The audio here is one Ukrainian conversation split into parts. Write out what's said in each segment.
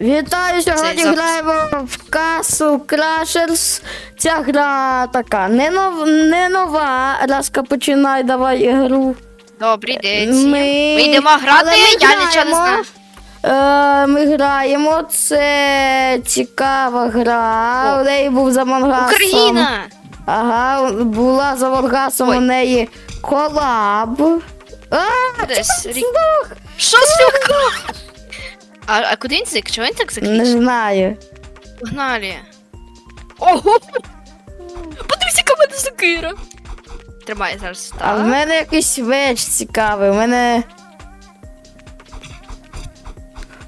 Вітаю, сьогодні запис. граємо в Castle Crashers. Ця гра така не, нов, не нова. Ласка, починай, давай ігру. Добрий день. Ми, Ми йдемо грати, ми я нічого не знаю. Е, ми граємо, це цікава гра. О. У неї був за Мангасом. Україна! Ага, була за Мангасом у неї колаб. А, Десь рік. Що сука? А, а куди він зик? Чого він так Не закінчив? знаю. Погнали. Ого! Подивись, яка в мене сокира. Тримай зараз. А в Так. мене якийсь веч цікавий. У мене.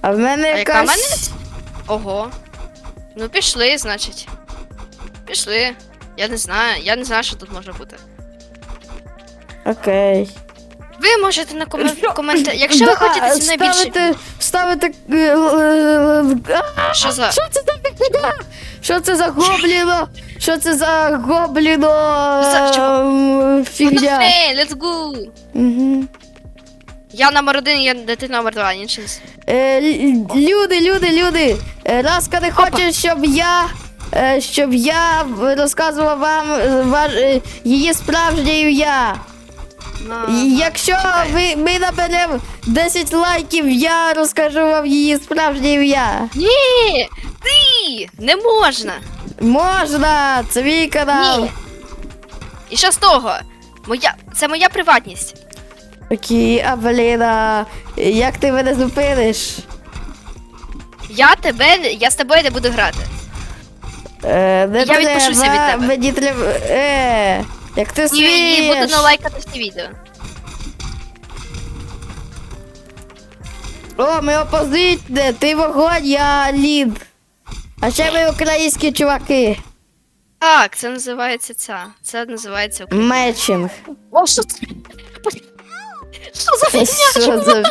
А в мене А яка в мене? якась. Ого. Ну пішли, значить. Пішли. Я не знаю, я не знаю, що тут може бути. Окей. Ви можете на комен- коментарі. Якщо ви Да, хочете зі мною більше. ставити, ставити. е, е, е, Що за. Що це за фігня? Що це за гобліно? Що це за гобліно? За ем, Фігня. Ей, let's go! Я номер один, я дитина номер два, інший. Е, л- люди, люди, люди. Е, Ласка не хоче, щоб я. е, Щоб я розказував вам е, ваш, е, її справжнє ім'я. Якщо ви, ми наберемо 10 лайків, я розкажу вам її справжнє ім'я. Ні! Ти! Не можна! Можна, це мій канал. Ні! І що з того? Моя... Це моя приватність. Окей, а блін, як ти мене зупиниш? Я тебе, я з тобою не буду грати. Е, не Я відпишуся від тебе. Мені треба. Е, як ти І, і буду налайкати всі відео. О, ми опозитне, ти вогонь, я лід. А ще ми українські чуваки. Так, це називається ця. Це називається Україна. Мечинг. О, що це? Що за фігня? Що за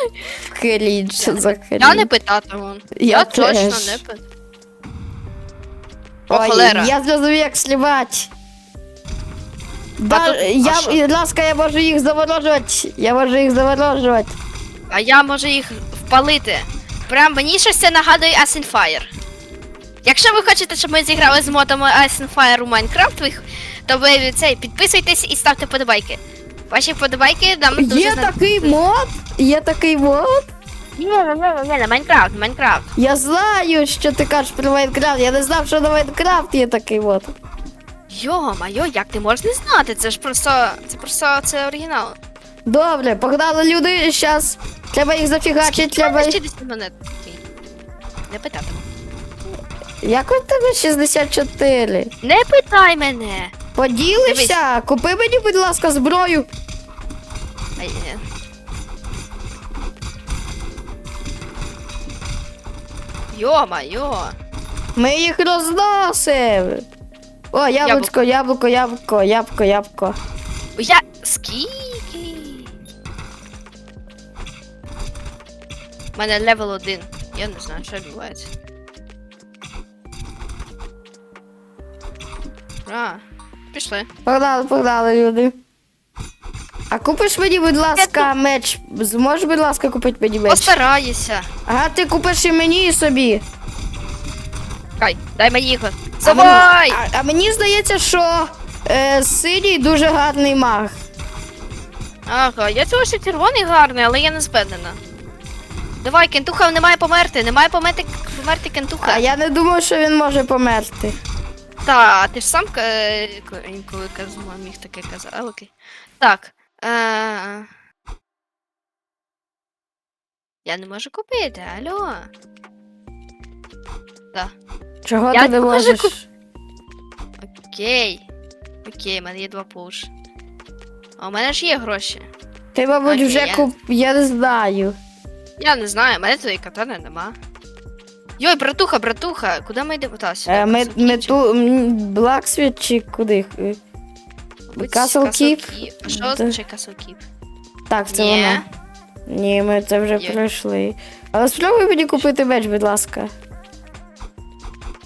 хрінь, що за хрінь? Я не питатиму. Я Я точно не питаю. О, Ой, холера. я зрозумів, як слівати. Да, тут- а я, що? і, ласка, я можу їх заворожувати. Я можу їх заворожувати. А я можу їх впалити. Прям мені щось це нагадує Ice Fire. Якщо ви хочете, щоб ми зіграли з модами Ice Fire у Майнкрафт, ви- то ви цей, підписуйтесь і ставте подобайки. Ваші подобайки нам дуже Є зна- такий мод? Є такий мод? Ні, ні, ні, ні, на Майнкрафт, Майнкрафт. Я знаю, що ти кажеш про Майнкрафт. Я не знав, що на Майнкрафт є такий мод. Йо-майо, як ти можеш не знати? Це ж просто. Це просто це оригінал. Добре, погнали люди, зараз треба їх зафігачити, треба. Треба 60 монет. Окей. Не питатиму. Як у тебе 64? Не питай мене. Поділишся? Купи мені, будь ласка, зброю. Ай, е. Йо-майо. Ми їх розносимо. О, яблучко, яблуко, яблуко, яблуко, яблуко. Я. Скільки? У мене левел 1. Я не знаю, що відбувається. А, пішли. Погнали, погнали, люди. А купиш мені, будь ласка, меч. Зможеш, будь ласка, купити мені меч? Постараюся. Ага, ти купиш і мені і собі. Кай, дай мені його. А мені, а, а мені здається, що е, синій дуже гарний маг. Ага, я цього ще червоний гарний, але я не впевнена. Давай, кентуха не має померти, не має померти, померти кентуха. А я не думаю, що він може померти. Та, ти ж сам е, ко- інколи казав, міг таке казати. А, окей. Так. Е... Я не можу купити, алло. Так. Чого Я ти не не можеш? куп- Окей. Окей, в мене є два пуш. А у мене ж є гроші. Ти, мабуть, Окей, вже я- куп. Я не знаю. Я не знаю, в мене твої катани нема. Йой, братуха, братуха, куди ми йдемо? Та, сюди, Е, ми, Castle ми Keep ту Блаксвіт чи куди? Е, мабуть, Castle Keep? Keep. А що Да. означає Castle Keep? Так, це Ні. воно. Ні, ми це вже Є. пройшли. Але спробуй мені купити меч, будь ласка.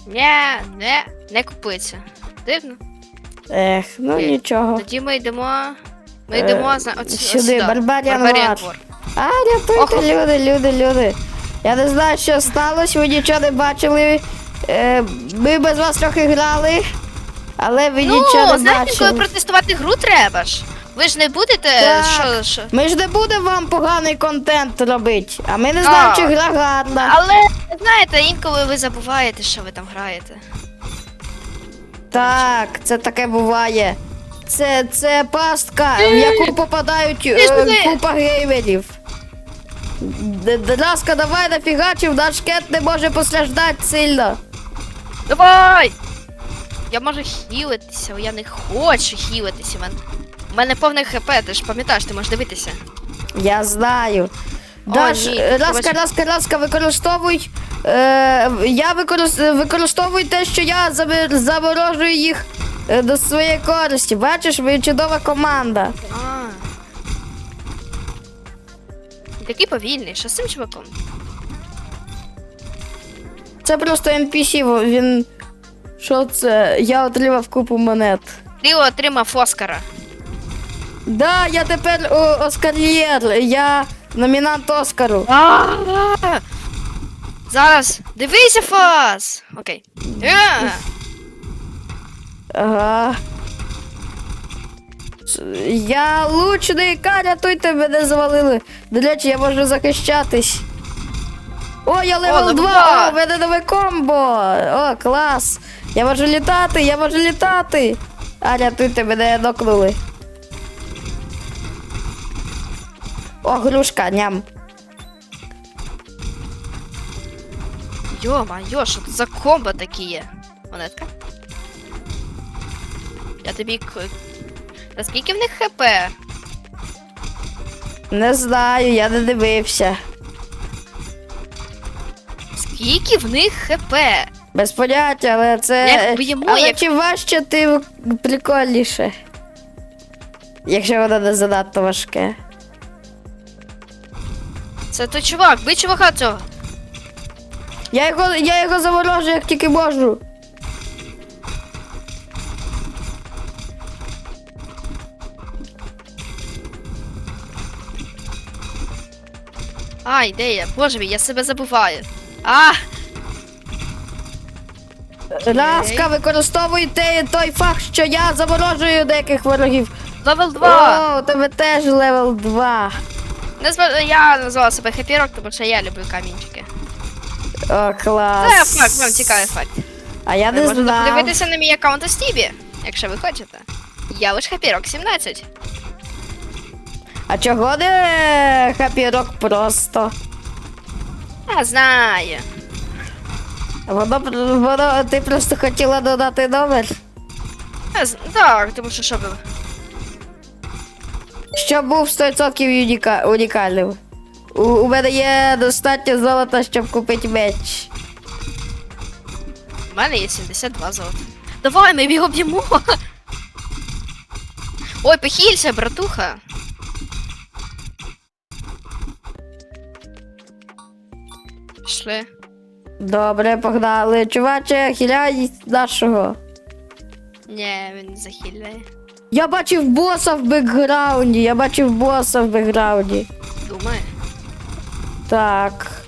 Ні, не, не купиться. Дивно. Ех, ну Окей. нічого. Тоді ми йдемо. Ми Е, йдемо зна- от, сюди, Barbarian War. War. А, рятуйте, Ого. люди, люди, люди. Я не знаю, що сталося, ви нічого не бачили. Е, ми без вас трохи грали, але ви Ну, нічого не знаєте, коли бачили. протестувати гру треба ж. Ви ж не будете. Так. Що, що? Ми ж не будемо вам поганий контент робити, а ми не знаємо, Так. чи гра гарна. Але знаєте, інколи ви забуваєте, що ви там граєте. Так, це таке буває. Це, це пастка, в яку попадають ж е, купа геймерів. Д- д- Ласка, давай нафігачив, наш кет не може постраждати сильно. Давай! Я можу хілитися, я не хочу хілитися. У мене повне хп, ти ж пам'ятаєш, ти можеш дивитися. Я знаю. Даш, е, ласка, ласка, ласка, використовуй. Е, я використ... використовую те, що я заморожую їх е, до своєї користі. Бачиш, ви чудова команда. А. Такий повільний, що з цим чуваком? Це просто NPC, во- він. Що це? Я отримав купу монет. Ти отримав Оскара. Да, я тепер о, Оскар'єр, я номінант Оскару. А-а-а! Зараз дивися фас! Окей. Е! Ага. Я лучник, рятуйте, мене завалили. До речі, я можу захищатись. О, я левел левел 2! два. О, в мене нове комбо! О, клас! Я можу літати, я можу літати! А, рятуйте, мене нокнули. О, грушка, ням. Йо-майо, що тут за комбо такі є? Монетка? Я тобі. Та скільки в них хп? Не знаю, я не дивився. Скільки в них хп? Без поняття, але це. Як б'ємо, але як- чим важче, тим прикольніше. Якщо воно не занадто важке. Це той чувак, бий чувака цього. Я його, я його заворожу, як тільки можу. Ай, де я? Боже мій, я себе забуваю. А! Ласка, використовуйте той факт, що я заворожую деяких ворогів. Левел 2! О, у тебе теж левел 2. Назва... Я назвала себе хепірок, тому що я люблю камінчики. О, клас. Це факт, вам цікавий факт. А я Ви не можете знав. подивитися на мій аккаунт у Стібі, якщо ви хочете. Я лиш хепірок 17. А чого не хапірок просто? Я знаю. Воно, воно, ти просто хотіла додати номер. Я з... Так, тому що що було? Щоб був 100% уніка... унікальним. У, у мене є достатньо золота, щоб купити меч. У мене є 72 золота. Давай, ми його б'ємо. Ой, похилься, братуха. Пішли. Добре, погнали. Чуваче, хиляй нашого. Ні, він не захиляє. Я бачив боса в бекграунді. Я бачив боса в бекграунді. Думає. Так.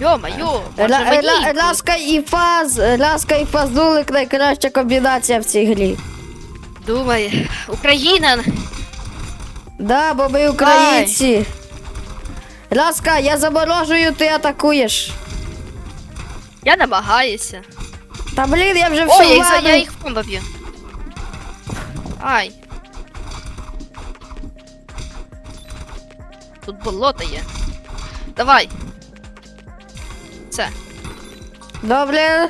Йо-майо, Ласка і фаз. Ласка і фазулик найкраща комбінація в цій грі. Думає. Україна. Да, бо ми українці. Ласка, я заморожую, ти атакуєш. Я намагаюся. Та блін, я вже Ой, всю я, їх за- я їх в комбо б'ю. Ай. Тут болото є. Давай. Це. Добре,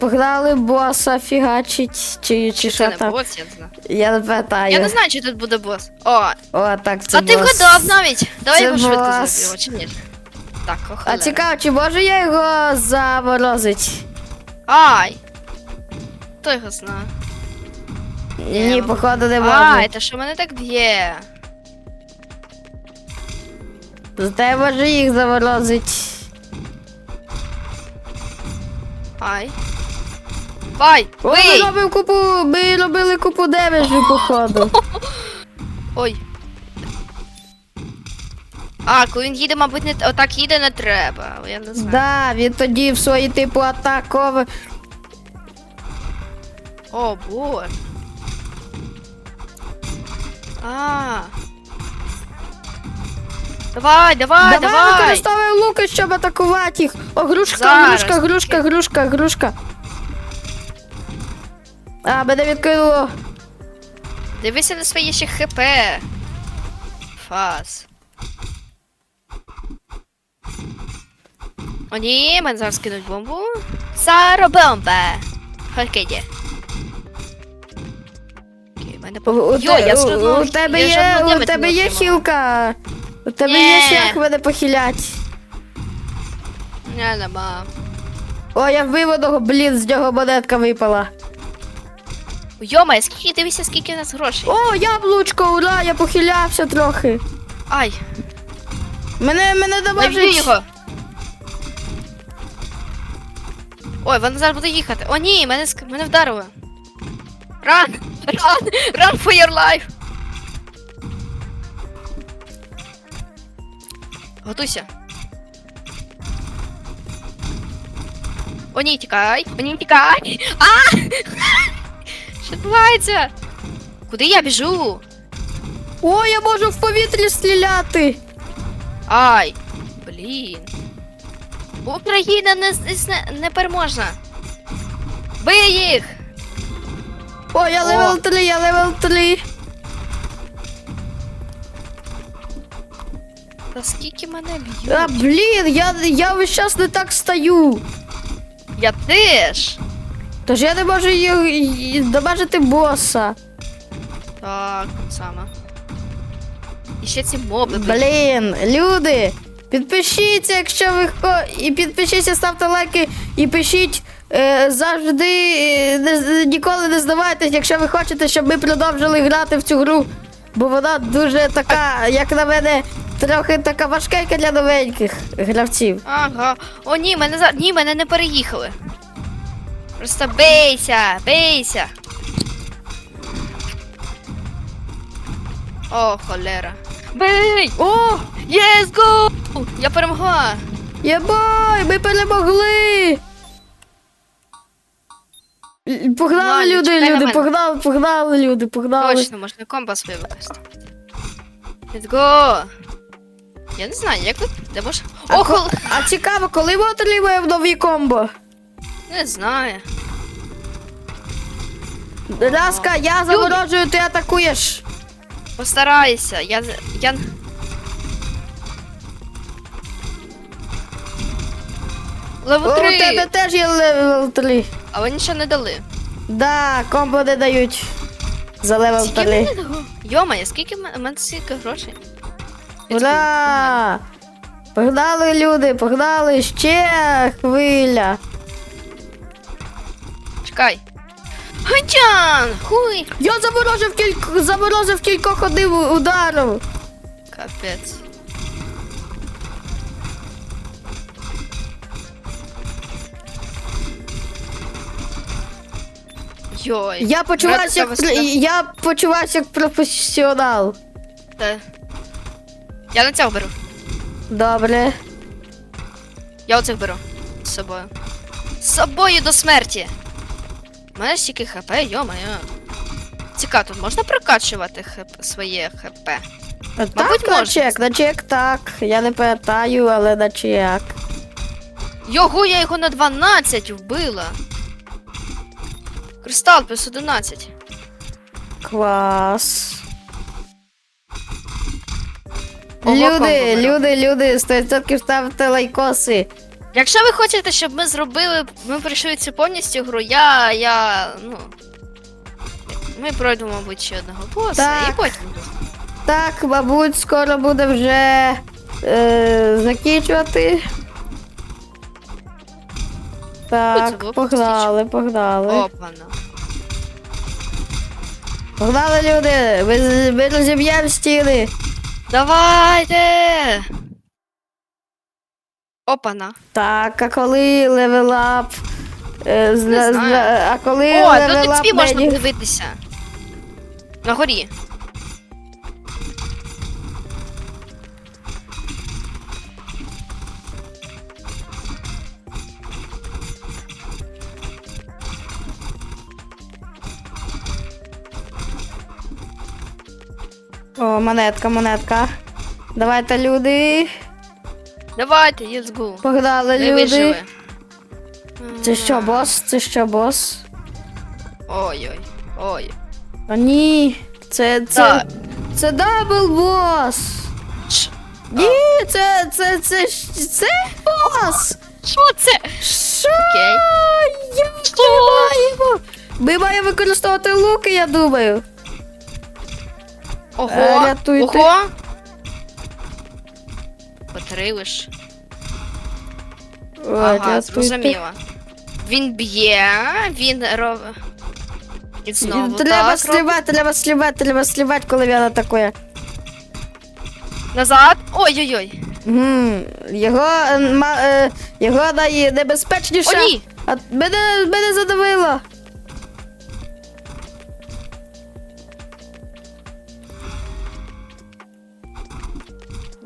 погнали боса фігачить, чи, чи Чи що не там. бос, я не знаю. Я не питаю. Я не знаю, чи тут буде бос. О, О, так, це а ти бос. вгадав навіть. Давай Це його швидко бос. заб'ємо, чи ні? Так, А охоле. цікаво, чи можу я його заморозити? Ай! Хто його знає? Ні, ну, походу не можу. Ай, та що мене так б'є? Зате я можу їх заморозити. Ай. Бай! О, ми Бий! робимо купу, ми робили купу демеджу, походу. Ой. А, коли він їде, мабуть, не т- отак їде не треба. Я не знаю. Да, він тоді в свої типу атакови. О, боже. А. Давай, давай, давай давай. використовуй луки, щоб атакувати їх. О, грушка, Зараз. грушка, грушка, грушка, грушка. А, мене відкинуло. Дивися на свої ще хп. Фас. О, ні, мене зараз кинуть бомбу. Саро бомба. Окей. Йо, я у- у тебе я є, жодного у тебе є отримала. хілка. У тебе Ні. є шлях мене похилять. Не, нема. О, я вбив одного, блін, з нього монетка випала. Йома, скільки дивися, скільки у нас грошей. О, яблучко, ура, я похилявся трохи. Ай, Мене, мене наб'ю добавить. його. Ой, вона зараз буде їхати. О, ні, мене, ск- мене вдарило. Run! Run! Run for your life! Готуйся. О, ні, тікай! О, ні, тікай! А! Що відбувається? Куди я біжу? О, я можу в повітрі стріляти. Ай! Блін. Україна не, не, не переможна. Бий їх! О, я левел 3, я левел 3. Та скільки мене б'ють? А, блін, я, я весь час не так стою. Я теж. Тож я не можу ї- ї- добажити боса. Так, саме. І ще ці моби. блін. Блін, люди, підпишіться, якщо ви хо... і підпишіться, ставте лайки і пишіть. Е, завжди е, не, ніколи не здавайтесь, якщо ви хочете, щоб ми продовжили грати в цю гру. Бо вона дуже така, як на мене, трохи така важкенька для новеньких гравців. Ага. О, ні, мене за... Ні, мене не переїхали. Просто бейся, бейся. О, холера. Бей! О! Yes, go! Я перемогла! Єбой, ми перемогли! Погнали, Ладно, люди, чекай на люди, мене. погнали, погнали, люди, погнали. Точно, можна компас використати. Let's go! Я не знаю, як тут. Де може. А, О, ко- хол... а цікаво, коли ми отримаємо нові комбо? Не знаю. Ласка, я заморожую, ти атакуєш. Постарайся. Я. з- Я. Левел О, у тебе теж є левел 3. А ви нічого не дали. Да, комбо не дають. За левел Скільки 3. мені дало? Скільки в мене- стільки грошей? Ура! Погнали, люди, погнали, ще хвиля. Чекай. Гантян! Хуй! Я заморозив кільк... заморозив кількох одним ударом. Капець. Йой. Я почуваюся як, пр- я почуваюся як професіонал. Та- Я на цього беру. Добре. Я оцих беру. З собою. З собою до смерті. У мене стільки хп, йо-моє. Цікаво, тут можна прокачувати хп, своє хп. Так, можна. як, наче як так. Я не пам'ятаю, але наче як. Його, я його на 12 вбила. Кристал плюс 11. Клас. Ого, люди, комбо люди, люди, 100% ставте лайкоси. Якщо ви хочете, щоб ми зробили, ми пройшли цю повністю гру, я. я. ну. Ми пройдемо, мабуть, ще одного боса Так. і потім. Так, мабуть, скоро буде вже е, закінчувати. Так, було погнали, погнали. Опана. Погнали, люди! Ми, з- ми розіб'ємо стіни. Давайте! Опана. Так, а коли левелап? Е, зна- знаю. зна- а коли О, тут левелап XP можна мені- подивитися. На горі. О, монетка, монетка. Давайте, люди. Давайте, let's go. Погнали, Ми люди. вижили. Це що, бос? Це що, бос? Ой-ой. Ой. О, ні. Це. Це. Так. Це дабл бос. Ш- Ні, це. Це. Це. ж- Це бос. Що це? Що? Окей. Як Що? Ми маємо використовувати луки, я думаю. Ого. Е, рятуйте. Ого. Потрилиш. Ой, Ага, рятуйте. зрозуміло. Він б'є, він. І знову Треба так, роб- сливати, треба сливати, треба сливати, коли він атакує. Назад. Ой-ой-ой. М, Його, е, ма- е, його найнебезпечніше. О, ні! А мене, мене задавило.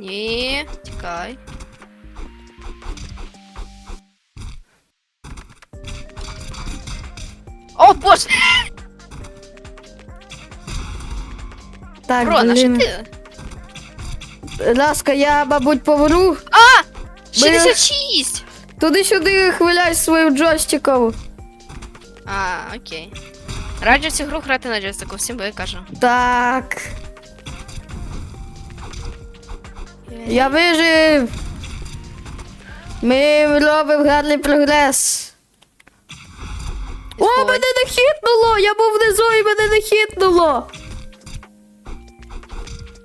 Ні, тікай. О, боже! Так, Бро, на що блін. ти? Ласка, я, мабуть, поверну. А! 66! Туди-сюди хвиляй своїм джойстиком. А, окей. Раджу цю гру грати на джойстику, всім би я кажу. Так. Я вижив. Ми робимо гарний прогрес. О, мене не хитнуло! Я був внизу і мене не хитнуло.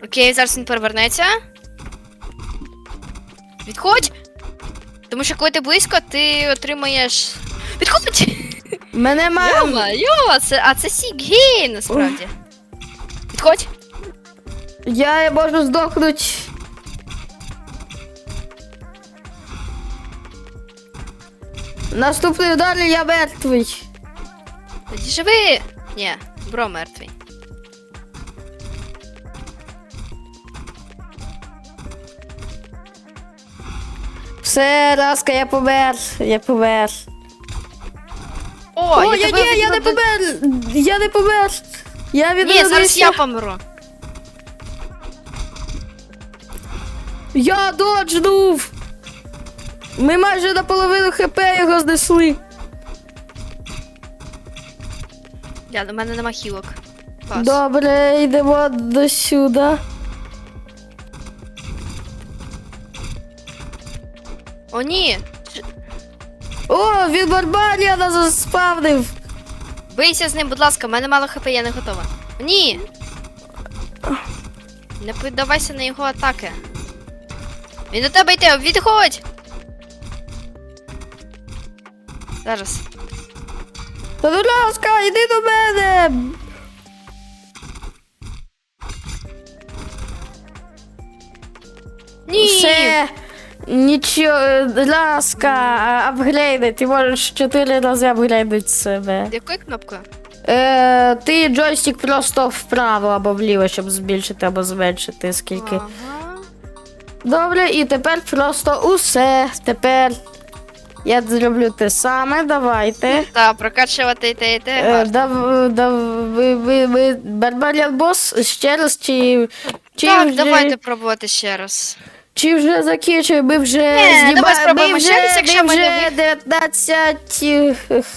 Окей, зараз він перевернеться. Відходь! Тому що коли ти близько, ти отримаєш. Відходь! Мене має. Йома, йома, це, а це сігей насправді. Відходь! Я можу здохнути. Наступний удар я мертвий. Тоді живи! Ні, бро мертвий. Все, Раска, я помер. Я помер. О, О я, я, ні, я не помер! Я не помер! Я Ні, зараз я помру. Я доджнув! Ми майже наполовину хп його знесли. Я, у мене нема хілок. Пас. Добре, йдемо до сюди. О, ні! О, він барбаріана заспавнив. Бийся з ним, будь ласка, в мене мало хп, я не готова. Ні! Не піддавайся на його атаки. Він до тебе йде, відходь! Зараз. Та будь ласка, йди до мене. Ні! Все. Нічого, будь ласка, апгрейди. Ти можеш чотири рази апгрейдити себе. Якою кнопкою? Е, ти джойстик просто вправо або вліво, щоб збільшити або зменшити скільки. Ага. Добре, і тепер просто усе. Тепер я зроблю те саме, давайте. Та, прокачувати і те, і те. Е, гарно. дав, дав, ви, ви, ви, Барбаріан бос ще раз, чи, чи, Так, вже, давайте пробувати ще раз. чи вже закінчуємо, ми вже Ні, давай спробуємо ми вже, ще раз, якщо ми ми вже вих- 19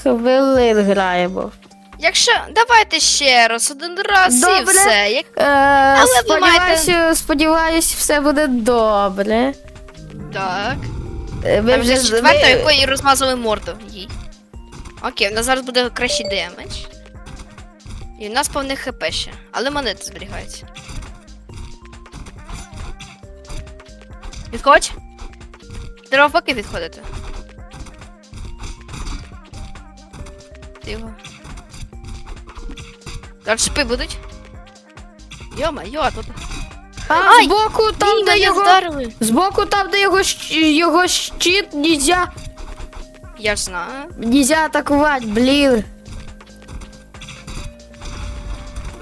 хвилин граємо. Якщо давайте ще раз, один раз і Добре. все. Як... Е, ви сподіваюся, сподіваюся, все буде добре. Так. Е, Ми вже вже четверта, ми- якої розмазали морду їй. Окей, у нас зараз буде кращий демедж. І в нас повне хп ще. Але монети зберігаються. Відходь. Треба поки відходити. Тихо. Зараз шипи будуть. Йома, йо, тут. А, Ай! збоку, там, де його. вдарили. Збоку, там, де його, щ- його щит, нельзя, Я ж знаю. нельзя атакувати, блін.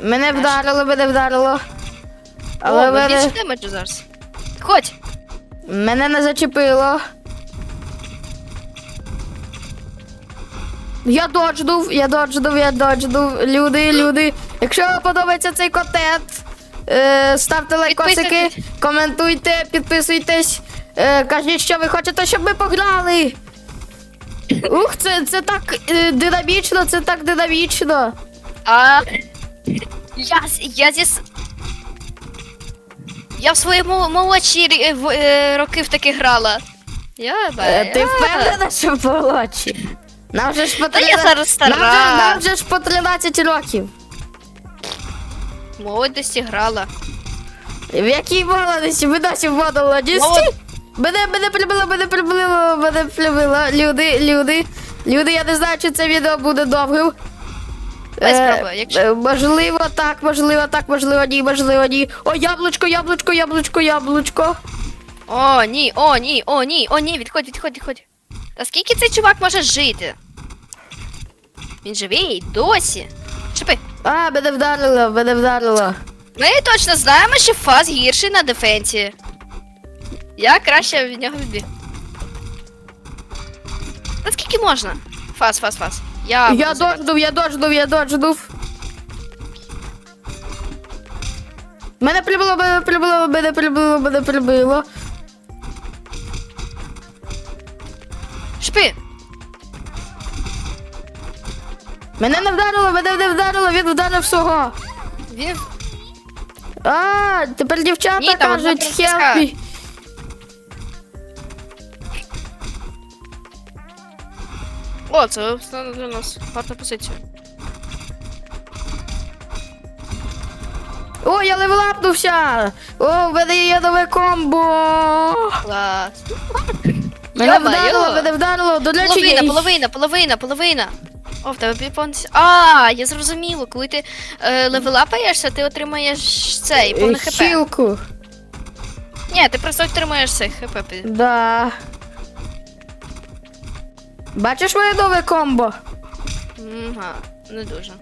Мене вдарило, мене вдарило. Але О, ми мене, більше демеджу зараз. Ходь! мене не зачепило. Я доджнув, я доджнув, я доджнув. Люди, люди. Якщо вам подобається цей контент, Е, ставте лайкосики, коментуйте, підписуйтесь. Е, кажіть, що ви хочете, щоб ми пограли. Ух, це, це так е, динамічно, це так динамічно. А я, я зі. Я в свої молодші е, роки в таки грала. Я Е, ти впевнена, що молодші? Нам вже ж по 13. Нам вже ж по 13 років. Молодості грала. В якій молодості? Ви досі в молодості? Мене, мене прибило, мене прибило, мене прибило. Люди, люди, люди, я не знаю, чи це відео буде довгим. Е, якщо- е, можливо, так, можливо, так, можливо, ні, можливо, ні. О, яблучко, яблучко, яблучко, яблучко. О, ні, о, ні, о, ні, о, ні, відходь, відходь, відходь. Та скільки цей чувак може жити? Він живий досі. Шипи. А, мене вдарило, мене вдарило. Ми точно знаємо, що фаз гірший на дефенсі. Я краще від нього відбіг. Та скільки можна? Фаз, фаз, фаз. Я, Я буду дождув, я дождув, я дождув. Мене прибило, мене прибило, мене прибило, мене прибило. Шипи. Мене не вдарило, мене не вдарило, він вдарив свого. Він А, тепер дівчата Ні, там одна кажуть принцеска. help. О, це стане для нас гарна позиція. О, я левелапнувся! О, в мене є нове комбо! Клас. Мене Йо-моє. вдарило, мене вдарило. До речі, Половина, я- половина, половина, половина. О, в тебе півповністю. А, я зрозуміла, коли ти е, левелапаєшся, ти отримаєш цей повне е, хп. хілку. Ні, ти просто отримаєш цей хп. Да. Бачиш моє нове комбо? Ага, не дуже.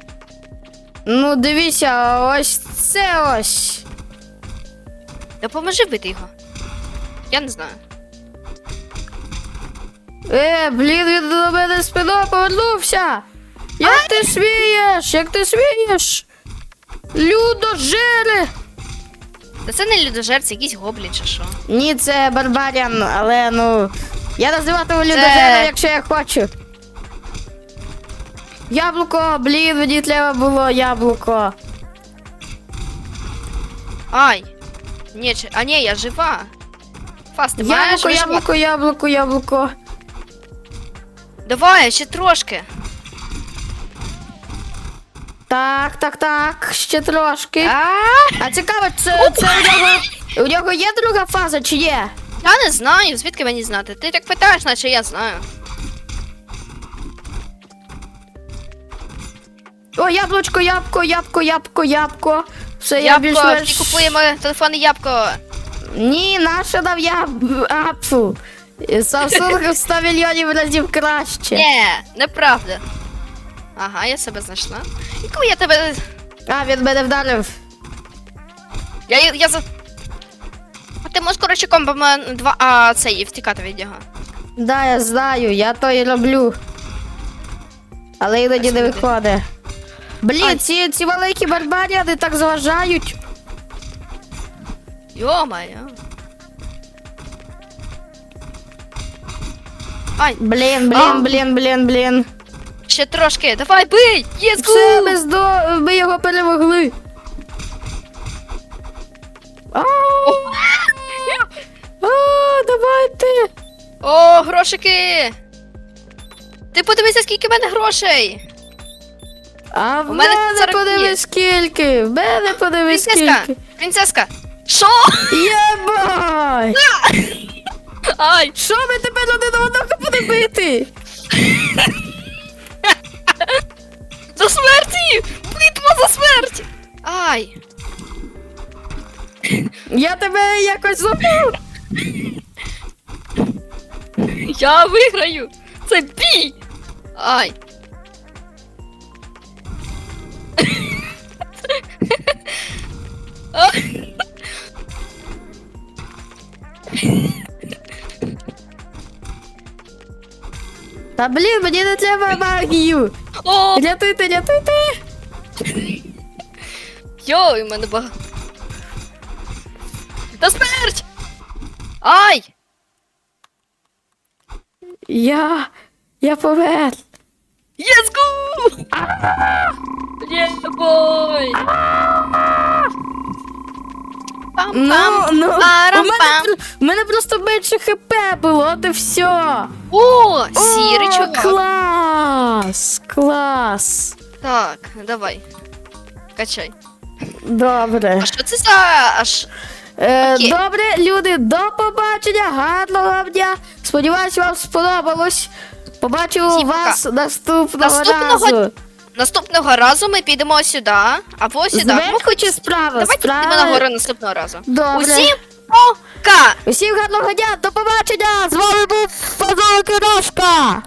Ну, дивіться, ось це ось. Допоможи бити його. Я не знаю. Е, блін, він до мене спиною повернувся. Як ти смієш? Як ти смієш? Людожери! Та це не людожер, це якийсь гоблін чи що. Ні, це барбарян, але ну. Я називатиму людожером, якщо я хочу. Яблуко, блін, мені треба було яблуко. Ай! Ні, чи... а ні, я жива. Фас, ти маєш Яблуко, виживати. яблуко, яблуко, яблуко. Давай, ще трошки. Так, так, так, ще трошки. А? А цікаво, це, це у нього. У нього є друга фаза чи є? Я не знаю, звідки мені знати? Ти так питаєш, наче я знаю. О, яблучко, ябко, ябко, ябко, ябко. Все, я більш Ябко, менш... всі купуємо телефонне ябко. Ні, наша дав я апфу. Samsung в 100 мільйонів разів краще. Ні, неправда. Ага, я себе знайшла. Коли я тебе. А, він мене вдарив. Я, я за. А ти можеш, коротше, комбами два. А цей втікати від нього. Да, я знаю, я то і роблю. Але іноді не виходить. Блін, ці, ці великі барбаріани так заважають. Йо-моє. Ай, Блін, блін, блін, блін, блін. Ще трошки. Давай, бий! Єс, Все, ми, здо... ми його перемогли. А, а, давайте. О, грошики! Ти подивися, скільки в мене грошей! А в У мене мене 40 є. подивись скільки. В мене подивись Принцеска! скільки. Принцеска! Що? Єбай! Ай! Що ми тепер один одного будемо бити? За смерті! Битва за смерть! Ай! Я тебе якось забув. Я виграю! Це бій! Ай! Та блін, мені не треба магію. О, Рятуйте, рятуйте! йой, мене багато. Та смерть! Ай! Я. Я помер. Yes, go! Блін! Ну, ну, у мене, пр- у мене просто менше хп було, от і все. О, сірий О. Клас! Клас! Так, давай. Качай. Добре. А що це за аж. Е, Окей. добре, люди, до побачення, гарного дня. Сподіваюсь, вам сподобалось. Побачу Всім вас наступного, Наступного разу. Наступного разу ми підемо сюди, або сюди. Зверху хоч- чи справа? Давайте Справа. підемо нагору наступного разу. Добре. Усім пока! Усім гарного дня, до побачення! З вами був Фазолки Дошка!